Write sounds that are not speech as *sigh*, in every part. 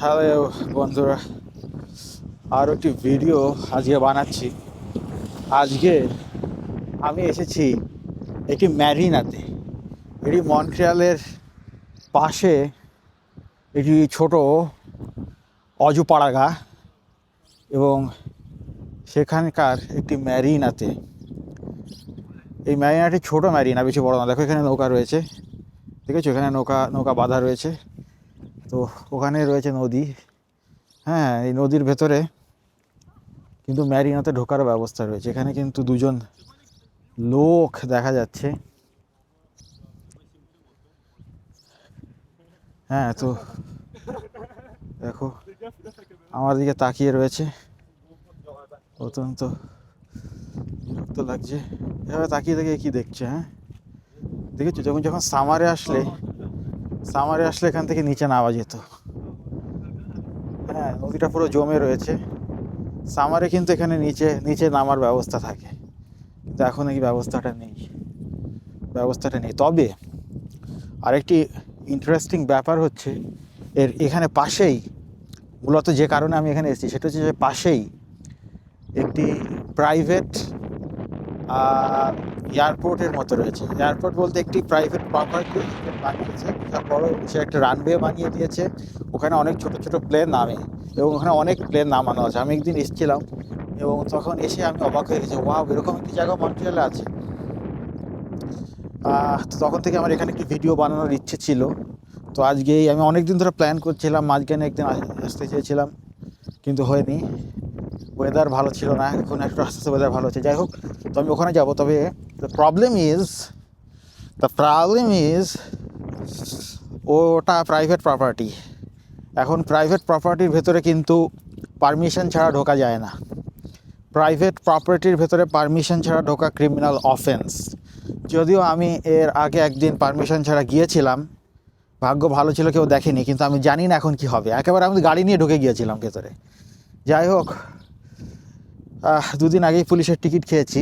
Hello বন্ধুরা আরও একটি ভিডিও আজকে বানাচ্ছি। আজকে আমি এসেছি একটি ম্যারিনাতে। এটি মন্ট্রিয়ালের পাশে একটি ছোট অজুপাড়াগা এবং সেখানকার একটি ম্যারিনাতে। এই ম্যারিনাটি ছোট ম্যারিনা, বেশি বড় না। দেখো এখানে নৌকা রয়েছে। দেখেছ? এখানে নৌকা নৌকা বাঁধা রয়েছে। তো ওখানে রয়েছে নদী। হ্যাঁ এই নদীর ভেতরে কিন্তু ম্যারিনাতে ঢোকার ব্যবস্থা রয়েছে। এখানে কিন্তু দুজন লোক দেখা যাচ্ছে। হ্যাঁ তো দেখো, আমার দিকে তাকিয়ে রয়েছে। অত্যন্ত বিরক্ত লাগছে। এভাবে তাকিয়ে থেকে কি দেখছে হ্যাঁ? দেখেছ? যখন যখন সামারে আসলে সামারে আসলে এখান থেকে নিচে নামা যেত। হ্যাঁ নদীটা পুরো জমে রয়েছে। সামারে কিন্তু এখানে নিচে নিচে নামার ব্যবস্থা থাকে। কিন্তু এখন এই ব্যবস্থাটা নেই। ব্যবস্থাটা নেই। তবে আরেকটি ইন্টারেস্টিং ব্যাপার হচ্ছে, এর এখানে পাশেই, মূলত যে কারণে আমি এখানে এসেছি, সেটা হচ্ছে যে পাশেই একটি প্রাইভেট এয়ারপোর্টের মতো রয়েছে। এয়ারপোর্ট বলতে একটি প্রাইভেট প্রপার্টি বানিয়েছে বড়, সে একটা রানওয়ে বানিয়ে দিয়েছে। ওখানে অনেক ছোট ছোট প্লেন নামে এবং ওখানে অনেক প্লেন নামানো আছে। আমি একদিন এসেছিলাম এবং তখন এসে আমি অবাক হয়ে গেছি, ওয়াও, এরকম একটি জায়গা মন্ট্রিয়ালে আছে। তো তখন থেকে আমার এখানে একটি ভিডিও বানানোর ইচ্ছে ছিল। তো আজকেই আমি অনেক দিন ধরে প্ল্যান করছিলাম, মাঝখানে একদিন আসতে চেয়েছিলাম, কিন্তু হয়নি। ওয়েদার ভালো ছিল না, এখন একটু আস্তে আস্তে ওয়েদার ভালো হচ্ছে। যাই হোক, তো আমি ওখানে যাব। তবে the problem is the problem is ওটা প্রাইভেট প্রপার্টি এখন প্রাইভেট প্রপার্টির ভেতরে কিন্তু পারমিশন ছাড়া ঢোকা যায় না। প্রাইভেট প্রপার্টির ভেতরে পারমিশন ছাড়া ঢোকা ক্রিমিনাল অফেন্স যদিও আমি এর আগে একদিন পারমিশন ছাড়া গিয়েছিলাম, ভাগ্য ভালো ছিল, কেউ দেখেনি, কিন্তু আমি জানি না এখন কি হবে। একেবারে আমি গাড়ি নিয়ে ঢুকে গিয়েছিলাম ভেতরে। যাই হোক দুদিন আগেই পুলিশের টিকিট খেয়েছি।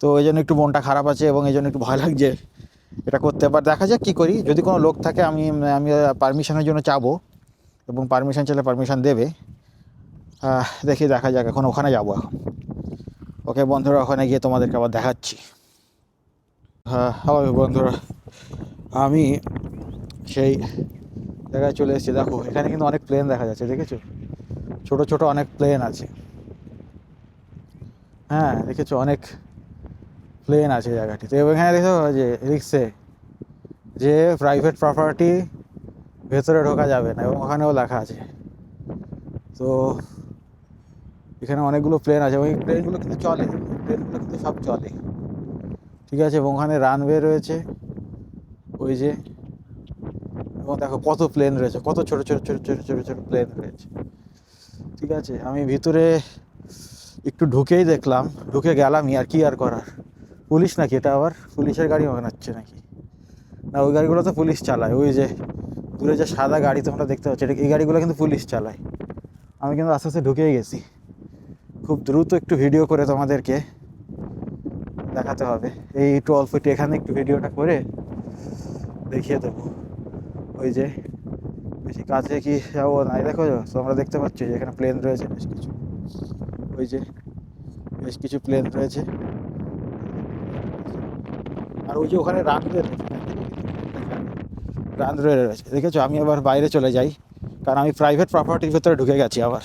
তো এই জন্য একটু মনটা খারাপ আছে এবং এই জন্য একটু ভয় লাগছে এটা করতে। পার দেখা যাক কী করি। যদি কোনো লোক থাকে, আমি আমি পারমিশনের জন্য চাবো এবং পারমিশন চাইলে পারমিশন দেবে। দেখি, দেখা যাক, এখন ওখানে যাব এখন। ওকে, বন্ধুরা, ওখানে গিয়ে তোমাদেরকে আবার দেখাচ্ছি। হ্যাঁ বন্ধুরা। আমি সেই জায়গায় চলে এসেছি। দেখো, এখানে কিন্তু অনেক প্লেন দেখা যাচ্ছে, দেখেছ? ছোট ছোট অনেক প্লেন আছে। হ্যাঁ দেখেছ অনেক প্লেন আছে জায়গাটিতে। এবং এখানে দেখো যে রিক্সে যে প্রাইভেট প্রপার্টি ভেতরে ঢোকা যাবে না এবং ওখানেও লেখা আছে। তো এখানে অনেকগুলো প্লেন আছে এবং এই প্লেনগুলো কিন্তু চলে প্লেনগুলো কিন্তু সব চলে। ঠিক আছে, এবং ওখানে রানওয়ে রয়েছে, ওই যে, এবং দেখো কত প্লেন রয়েছে, কত ছোট ছোট ছোট ছোট ছোট ছোট প্লেন রয়েছে। ঠিক আছে, আমি ভিতরে একটু ঢুকেই দেখলাম, ঢুকে গেলামই, আর কি আর করার? পুলিশ নাকি? এটা আবার পুলিশের গাড়ি বানাচ্ছে নাকি? না, ওই গাড়িগুলো তো পুলিশ চালায়। ওই যে দূরে যে সাদা গাড়ি তোমরা দেখতে পাচ্ছ, এটা এই গাড়িগুলো কিন্তু পুলিশ চালায়। আমি কিন্তু আস্তে আস্তে ঢুকেই গেছি। খুব দ্রুত একটু ভিডিও করে তোমাদেরকে দেখাতে হবে। এই একটু অল্প একটু এখানে একটু ভিডিওটা করে দেখিয়ে দেবো। ওই যে বেশি কাছে কি যাব না? দেখো, তোমরা দেখতে পাচ্ছ যে এখানে প্লেন রয়েছে, বেশ কিছু। ওই যে বেশ কিছু প্লেন রয়েছে। আর ওই যে ওখানে রানওয়ে রানওয়ে রয়েছে। দেখেছ? আমি আবার বাইরে চলে যাই। কারণ আমি প্রাইভেট প্রপার্টির ভেতরে ঢুকে গেছি আবার।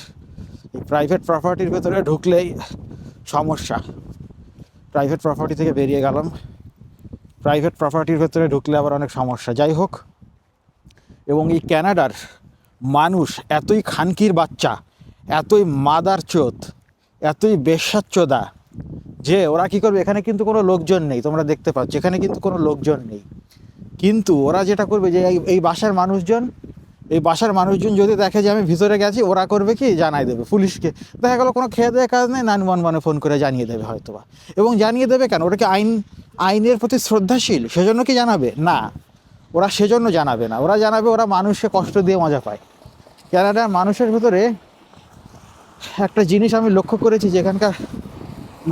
এই প্রাইভেট প্রপার্টির ভেতরে ঢুকলেই সমস্যা। প্রাইভেট প্রপার্টি থেকে বেরিয়ে গেলাম। প্রাইভেট প্রপার্টির ভেতরে ঢুকলে আবার অনেক সমস্যা। যাই হোক, এবং এই ক্যানাডার মানুষ এতই খানকির বাচ্চা, এতই মাদার চোদ এতই বেশ্যাচ্চোদা যে ওরা কি করবে? এখানে কিন্তু কোনো লোকজন নেই, তোমরা দেখতে পাচ্ছ। এখানে কিন্তু কোনো লোকজন নেই। কিন্তু ওরা যেটা করবে যে, এই- বাসার মানুষজন, এই বাসার মানুষজন যদি দেখে যে আমি ভিতরে গেছি, ওরা করবে কি? জানাই দেবে পুলিশকে। দেখা গেলো কোনো খেয়ে দেওয়া কাজ নেই নাইন ওয়ান ওয়ানে ফোন করে জানিয়ে দেবে হয়তোবা। এবং জানিয়ে দেবে কেন? ওটা কি আইন, আইনের প্রতি শ্রদ্ধাশীল? সেজন্য কি জানাবে? না। ওরা সেজন্য জানাবে না। ওরা জানাবে ওরা মানুষকে কষ্ট দিয়ে মজা পায়। ক্যানাডার মানুষের ভিতরে একটা জিনিস আমি লক্ষ্য করেছি যে এখানকার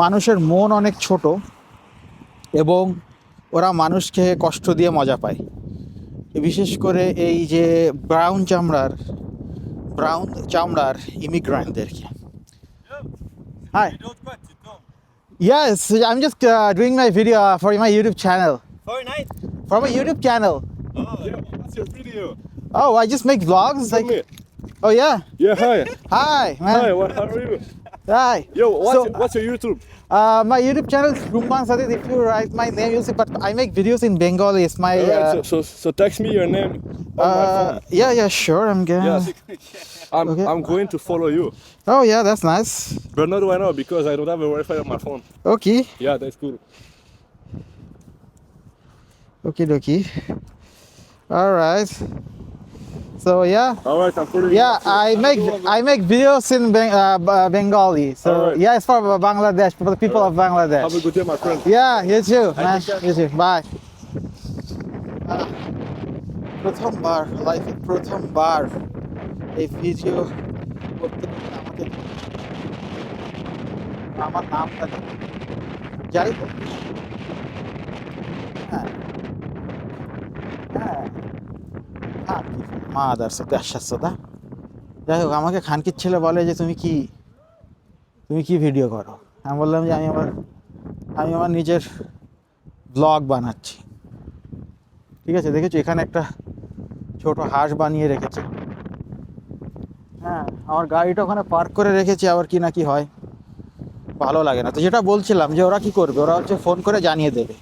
মানুষের মন অনেক ছোট এবং ওরা মানুষকে কষ্ট দিয়ে মজা পায়। বিশেষ করে এই যে ব্রাউন চামড়ার ব্রাউন চামড়ার ইমিগ্রান্টদেরকে। Hi yes I just doing my video for my YouTube channel for my YouTube channel Oh, I just make vlogs like oh yeah. Yeah, hi. Hi, man. Hi, what, how are you? Hi. Yo, what's, So, your, what's your YouTube? uh, my YouTube channel is Rumban Sadit. If you write my name, you'll see. But I make videos in Bengali. It's my. Alright, Uh, so, so, so text me your name on uh, yeah, yeah, sure. I'm gonna. Yes. *laughs* I'm, Okay. I'm going to follow you. Oh yeah, that's nice. But not right now because I don't have a Wi-Fi on my phone. Okay. Yeah, that's cool. Okay, dokie. All right. So yeah. Alright, I'm following Yeah, you. I make I make videos in Beng- uh, B- Bengali. So Alright. yeah, it's for Bangladesh, for the people of Bangladesh. Have a good day, my friend. Yeah, you too, I man. think You too. Bye. প্রথমবার লাইফে প্রথমবার এই video করতে করতে আমাকে আমার নামটা নেই। যাই হোক হ্যাঁ হ্যাঁ মা আদার সাথে আশ্বাস সাদা যাই হোক, আমাকে খানকির ছেলে বলে যে, তুমি কি তুমি কি ভিডিও করো? আমি বললাম যে, আমি আমার আমি আমার নিজের ব্লগ বানাচ্ছি। ঠিক আছে? দেখেছ? এখানে একটা ছোট হাঁস বানিয়ে রেখেছে। হ্যাঁ আমার গাড়িটা ওখানে পার্ক করে রেখেছি, আবার কি না কি হয়। ভালো লাগে না। তো যেটা বলছিলাম যে, ওরা কি করবে? ওরা হচ্ছে ফোন করে জানিয়ে দেবে।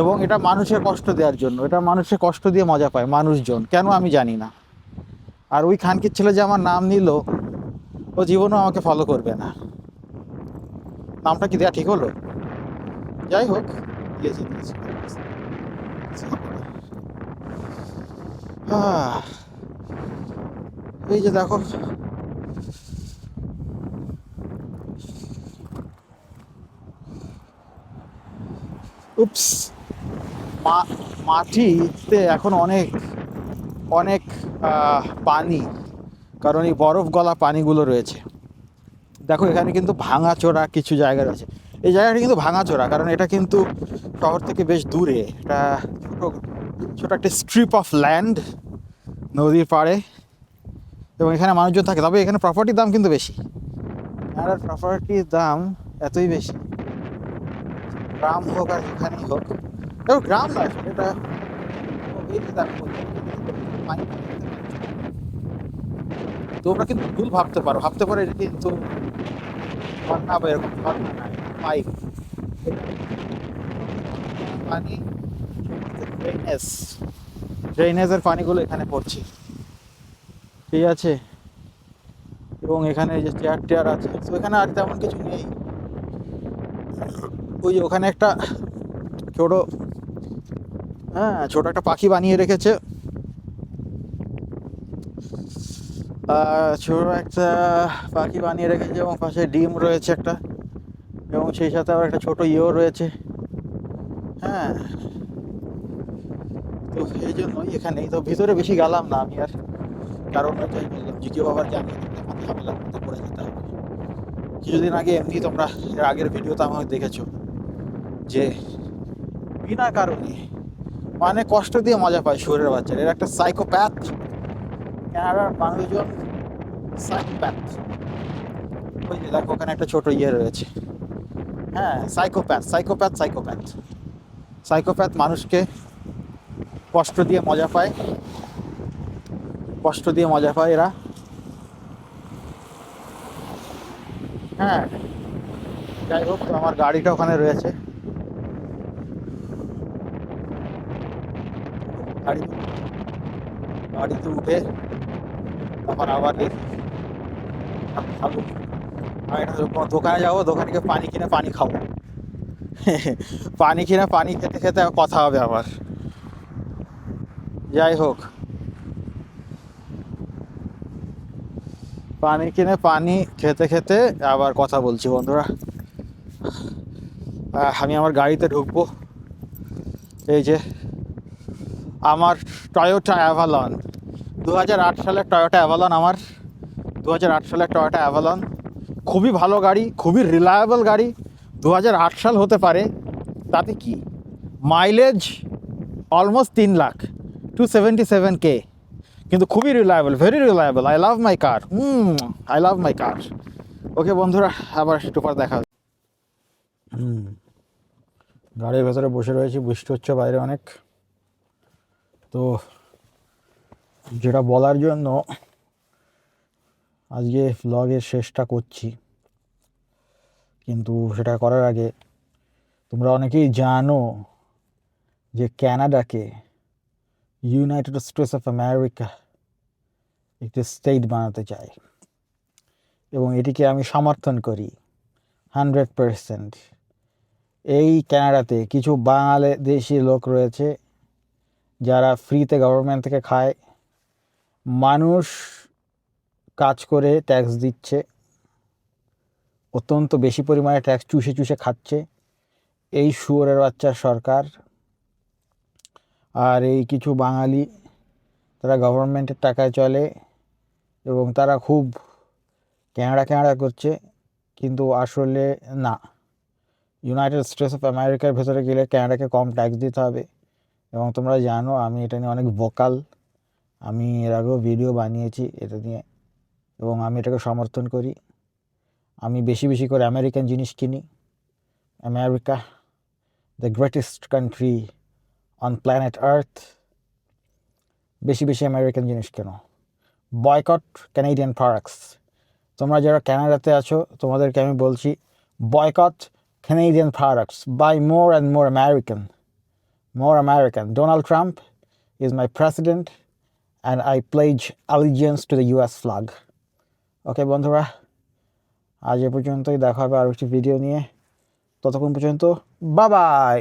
এবং এটা মানুষের কষ্ট দেওয়ার জন্য। এটা মানুষের কষ্ট দিয়ে মজা পায় মানুষজন। কেন আমি জানি না। আর ওই খানকির ছেলে যে আমার নাম নিল, ও জীবনও আমাকে ফলো করবে না। নামটা কি দেওয়া ঠিক হলো? যাই হোক দিয়েছি। এই যে দেখো। উপস মাটিতে এখন অনেক অনেক পানি, কারণ এই বরফ গলা পানিগুলো রয়েছে। দেখো, এখানে কিন্তু ভাঙাচোরা কিছু জায়গা রয়েছে। এই জায়গাটা কিন্তু ভাঙাচোরা, কারণ এটা কিন্তু শহর থেকে বেশ দূরে। এটা ছোটো ছোটো একটা স্ট্রিপ অফ ল্যান্ড নদীর পাড়ে। এবং এখানে মানুষজন থাকে, তবে এখানে প্রপার্টির দাম কিন্তু বেশি। আর প্রপার্টির দাম এতই বেশি। গ্রাম হোক আর যেখানেই হোক এবং গ্রাম আসলে এটা তোমরা কিন্তু ভুল ভাবতে পারো। ভাবতে পারো এটা কিন্তু ঝর্ণা বা এরকম ঝর্ণা না পাইপ পানি ড্রেনেজ ড্রেনেজের পানিগুলো এখানে পড়ছে। ঠিক আছে? এবং এখানে যে চেয়ার টেয়ার আছে। তো এখানে আর তেমন কিছু নেই। ওই ওখানে একটা ছোট হ্যাঁ ছোট একটা পাখি বানিয়ে রেখেছে। ছোট একটা পাখি বানিয়ে রেখেছে এবং পাশে ডিম রয়েছে একটা। এবং সেই সাথে আবার একটা ছোট ইয়েও রয়েছে। হ্যাঁ। তো সেই জন্যই এখানেই। তো ভিতরে বেশি গেলাম না আমি আর। কারণ ওইটাই বললাম যে কেউ আবার আমার ঝামেলার মধ্যে পড়ে যেতে হবে। কিছুদিন আগে এমনি তোমরা আগের ভিডিওতে আমাকে দেখেছ যে বিনা কারণে মানে কষ্ট দিয়ে মজা পায় শরীরের বাচ্চারা। এর একটা সাইকোপ্যাথ কানাডার মানুষজন সাইকোপ্যাথ ওই যে দেখো, ওখানে একটা ছোট ইয়ে রয়েছে। হ্যাঁ সাইকোপ্যাথ সাইকোপ্যাথ সাইকোপ্যাথ সাইকোপ্যাথ মানুষকে কষ্ট দিয়ে মজা পায়। কষ্ট দিয়ে মজা পায় এরা। হ্যাঁ যাই হোক, আমার গাড়িটা ওখানে রয়েছে। গাড়ি গাড়িতে উঠে তখন আবার আমি দোকানে যাব, দোকানে গিয়ে পানি কিনে পানি খাব। *laughs* পানি কিনে পানি খেতে খেতে কথা হবে আবার। যাই হোক। পানি কিনে পানি খেতে খেতে আবার কথা বলছি, বন্ধুরা। আমি আমার গাড়িতে ঢুকবো। এই যে আমার টয়োটা অ্যাভালন দু হাজার আট সালের টয়োটা অ্যাভালন আমার। দু হাজার আট সালের টয়োটা অ্যাভালন খুবই ভালো গাড়ি, খুবই রিলায়েবল গাড়ি। দু হাজার আট সাল হতে পারে, তাতে কি? মাইলেজ অলমোস্ট তিন lakh two seventy seven K কিন্তু খুবই reliable very reliable I love my car hmm I love my car okay বন্ধুরা, আবার একটু পর দেখা হবে হুম। গাড়ির ভেতরে বসে রয়েছি, বৃষ্টি হচ্ছে বাইরে অনেক। তো যেটা বলার জন্য আজকে ভ্লগের শেষটা করছি। কিন্তু সেটা করার আগে তোমরা অনেকেই জানো যে ক্যানাডাকে ইউনাইটেড স্টেটস অফ আমেরিকা একটি স্টেট বানাতে চায় এবং এটিকে আমি সমর্থন করি হান্ড্রেড পারসেন্ট এই ক্যানাডাতে কিছু বাংলাদেশি লোক রয়েছে যারা ফ্রিতে গভর্নমেন্ট থেকে খায়, মানুষ কাজ করে ট্যাক্স দিচ্ছে, অত্যন্ত বেশি পরিমাণে ট্যাক্স চুষে চুষে খাচ্ছে এই শুয়োরের বাচ্চা সরকার। আর এই কিছু বাঙালি, তারা গভর্নমেন্টের টাকায় চলে এবং তারা খুব ক্যাঁড়া ক্যাঁড়া করছে, কিন্তু আসলে না। ইউনাইটেড স্টেটস অফ আমেরিকার ভেতরে গেলে ক্যানাডাকে কম ট্যাক্স দিতে হবে। এবং তোমরা জানো আমি এটা নিয়ে অনেক ভোকাল আমি এর আগেও ভিডিও বানিয়েছি এটা নিয়ে। এবং আমি এটাকে সমর্থন করি। আমি বেশি বেশি করে আমেরিকান জিনিস কিনি। America the greatest country on planet earth বেশি বেশি আমেরিকান জিনিস কেন? বয়কট ক্যানাডিয়ান প্রোডাক্টস তোমরা যারা ক্যানাডাতে আছো, তোমাদেরকে আমি বলছি boycott Canadian products. Buy more and more American. More American. Donald Trump is my president and I pledge allegiance to the US flag. Okay বন্ধুরা আজ এ পর্যন্তই দেখা হবে আরও একটি ভিডিও নিয়ে ততক্ষণ পর্যন্ত বাবাই